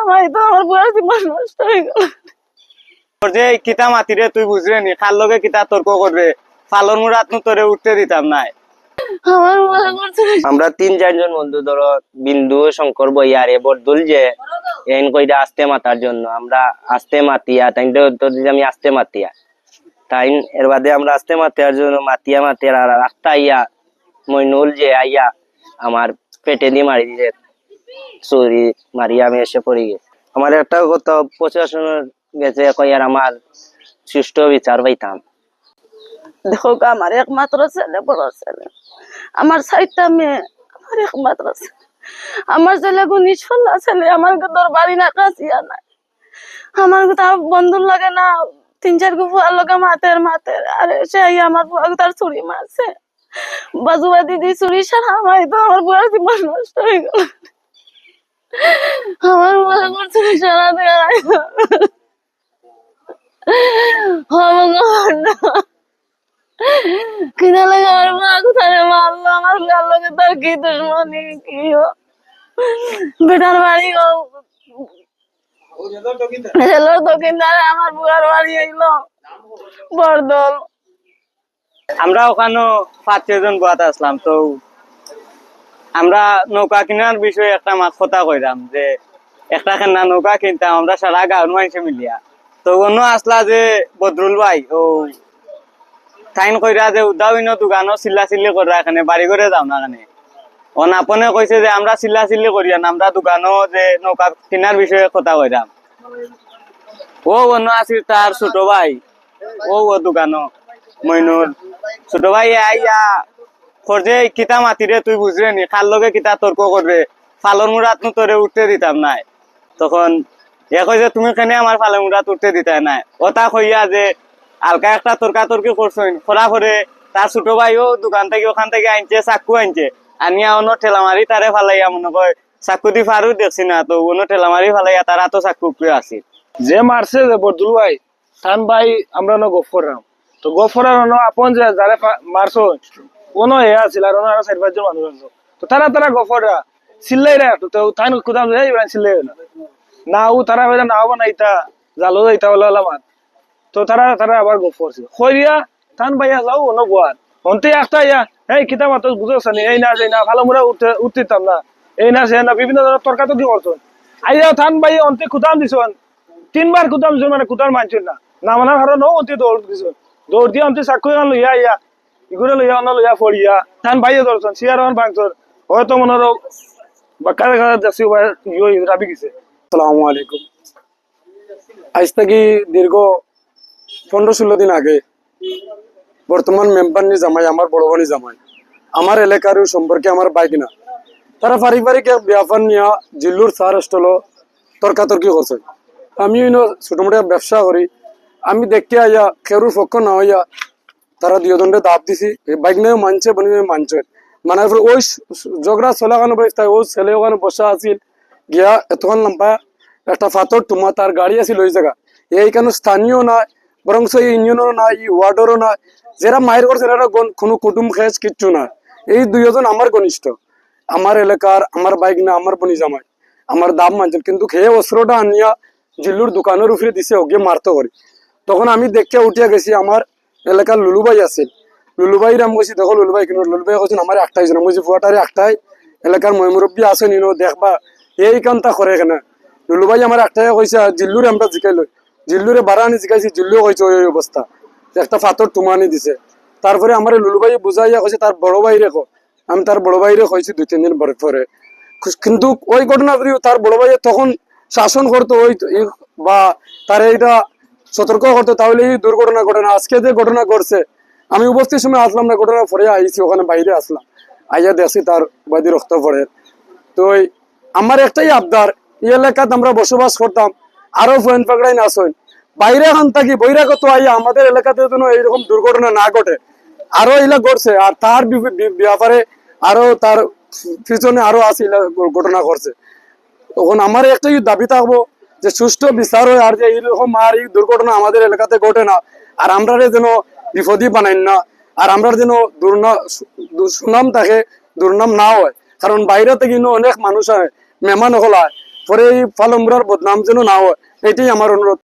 আমার তো আমার বুড়ার জীবন নষ্ট হয়ে গেল। যে কিতা মাতিরে তুই বুঝরে নি? খার লগে কিতা তর্ক করবে? ফালন মুরাত নু তোরে উঠতে দিতাম নাই। আমার বুড়া তিন চারজন বন্ধু ধরো বিন্দু শঙ্কর বইয়ার এ বরদুল যে এন কইরা আস্তে মাতার জন্য। আমরা আস্তে মাতিয়া তাই আমি আস্তে মাতিয়া। তাই এর বাদে আমরা আস্তে মাতিয়ার জন্য মাতিয়া মাতিয়ার আর রাস্তা আইয়া মইনুল যে আইয়া আমার পেটে দিয়ে মারি দিছে। চুরি মারিয়া আমি এসে পড়ে গেছি। আমার একটা কথা প্রশাসনের গেছে কইয়ার আমার সুষ্ঠু বিচার পাইতাম। দেখো আমার একমাত্র ছেলে, বড় ছেলে। আমার সাইডটা মেয়ে, আমার একমাত্র ছেলে। আমার ছেলে গুনি ষোলো ছেলে, আমার তোর বাড়ি না কাছিয়া নাই। আমার তার বন্ধুর লাগে না, তিন চার গো ফুয়ার লগে মাতের মাতের, আর সে আমার ফুয়া তার ছুরি মারছে। বাজুবা দিদি ছুরি সারা আমার তো আমার বুড়ার জীবন নষ্ট হয়ে গেল। আমার বুড়া করছে সারা কিনা কোথায় আমার কি কি বাড়ি আমার বুয়ার বাড়ি বরদল আমরা ওখানে পাঁচ ছজন বাত আসলাম, তো আমরা নৌকা কেনার বিষয়ে একটা মাত কথা কইরাম যে, একটা কেনা নৌকা কিনতাম আমরা সারা গাঁর মানুষে মিলিয়া। তো অন্য আসলা যে বদরুল ভাই, ও টাইম কইরা যে উদাউন দোকানও চিল্লা চিল্লি করা এখানে বাড়ি করে যাও না এখানে অন আপনে কইছে যে, আমরা চিল্লা চিল্লি করিয়া না আমরা দোকানও যে নৌকা কেনার বিষয়ে কথা কইরাম। ও অন্য আছিল তার ছোট ভাই, ও ও দোকানও মইনুল। ছোট ভাই আইয়া খরজে কিতা মাতিরে তুই বুঝরে নি? খার লগে কিতা তর্ক করবে ফালন মুরাত নু তোরে উঠতে দিতাম নাই। তখন এ কই যে, তুমি কেনে আমার ফালন মুরাত উঠতে দিতে নাই? ওটা কইয়া যে, আলকা একটা তর্কা তর্কি করছইন খরা করে তার ছোট ভাইও দোকান থেকে, ওখান থেকে আনছে, চাকু আনছে। আনিয়া অন্য ঠেলা মারি তারে ফালাইয়া মনে কয়, চাকু দি ফারু দেখছি না তো অন্য ঠেলা মারি ফালাইয়া তারা তো চাকু প্রিয় আছিল যে মারছে যে বরদুল ভাই তান ভাই, আমরা ন গফরাম তো গফরার আপন যে যারে মারছো চিল্লাই না ইতা জালো ইতা এই এই না ভালো মোরা উঠতে উঠতিতাম না এই না না বিভিন্ন ধরনের তর্কাতর্কি করছেন আইয়া থান ভাই অন্তে কুদাম দিছেন তিনবার কুদাম দিছেন মানে কুদার মানছেন না না মানার কারণে দৌড় দিয়ে অন্তে এখন লইয়া ইয়া ইগুলো লইয়া অন্য লইয়া ফড়িয়া, থান ভাইয়ে ধরছেন সিয়ার হন ভাঙছেন, হয়তো মনে হলো কারে কারে যাচ্ছি রাবি গেছে। আলাইকুম। আজ থেকে দীর্ঘ পনেরো ষোলো দিন আগে বর্তমান মেম্বার জামাই, আমার বড় জামাই। আমার এলাকার সম্পর্কে আমার বাইক না। তারা পারিবারিক ব্যাপার নিয়ে জিল্লুর সার স্টল তর্কাতর্কি করছে। আমি ছোট মোটো ব্যবসা করি। আমি দেখতে আইয়া খেরুর পক্ষ না হইয়া তারা দুজনরে দাব দিছি। বাইক নিয়ে মানছে, বনি মানছে। মানার পর ওই ঝগড়া চলাকানো তাই, ওই ছেলে ওখানে বসা আছিল। গিয়া এতক্ষণ লম্বা একটা পাথর টুমা তার গাড়ি আছিল ওই জায়গা এইখানে স্থানীয় নয় বরং এই ইউনিয়নেরও নয় এই ওয়ার্ডেরও নয় যারা মায়ের করছে এরা কোনো কুটুম খেস কিচ্ছু না এই দুইজন আমার ঘনিষ্ঠ। আমার এলাকার আমার বাইক না আমার বনি জামাই। আমার দাম মানছেন কিন্তু খেয়ে অস্ত্রটা আনিয়া জিল্লুর দোকানের উপরে দিছে ওকে মারতে করে তখন আমি দেখে উঠিয়া গেছি আমার এলাকার লুলুবাই আছে। লুলুবাই রাম কইছি, দেখো লুলুবাই, কিন্তু লুলুবাই কইছেন আমার একটাই জন মুজি ফুয়াটারে একটাই। এলাকার ময়মুরব্বী আছে, নিনো, দেখবা। এই কামটা করে এখানে লুলুবাই আমার একটাই কইছে জিল্লুরে আমরা জিকাই লই। জিল্লুরে বারানি জিকাইছি জিল্লু কইছে, ওই অবস্থা। একটা ফাতর টুমানি দিছে। তারপরে আমার লুলুবাই বুঝাইয়া কইছে, তার বড় ভাইরে কো। আমি তার বড় ভাইরে কইছি, দুই, তিন দিন পরে কিন্তু ওই ঘটনা তার বড় ভাই তখন শাসন করতো, ওই বা তার এইটা সতর্ক করতো তাহলে এই দুর্ঘটনা ঘটে না। আজকে যে ঘটনা ঘটছে, আমি উপস্থিত সময় আসলাম না, ঘটনা পরে আইছি, ওখানে বাইরে আসলাম। আইয়া দেখছি তার বাদি রক্ত পড়ে। তো আমার একটাই আবদার, এই এলাকাত আমরা বসবাস করতাম, আরও ফোন পাকড়াই না আসেন বাইরে খান থাকি, বৈরাগত আইয়া আমাদের এলাকাতে যেন এইরকম দুর্ঘটনা না ঘটে, আরও এলা ঘটছে, আর তার ব্যাপারে আরও তার পিছনে আরও আছে ঘটনা ঘটছে। তখন আমার একটাই দাবি থাকব যে সুষ্ঠু বিচার হয় আর যে এইরকম আর এই দুর্ঘটনা আমাদের এলাকাতে ঘটে না। আর আমরা যেন বিপদই বানাই না, আর আমরা যেন সুনাম থাকে, দুর্নাম না হয়। কারণ বাইরে থেকে অনেক মানুষ হয় মেহমান হল হয় পরে এই ফালমুরার বদনাম যেন না হয়, এটাই আমার অনুরোধ।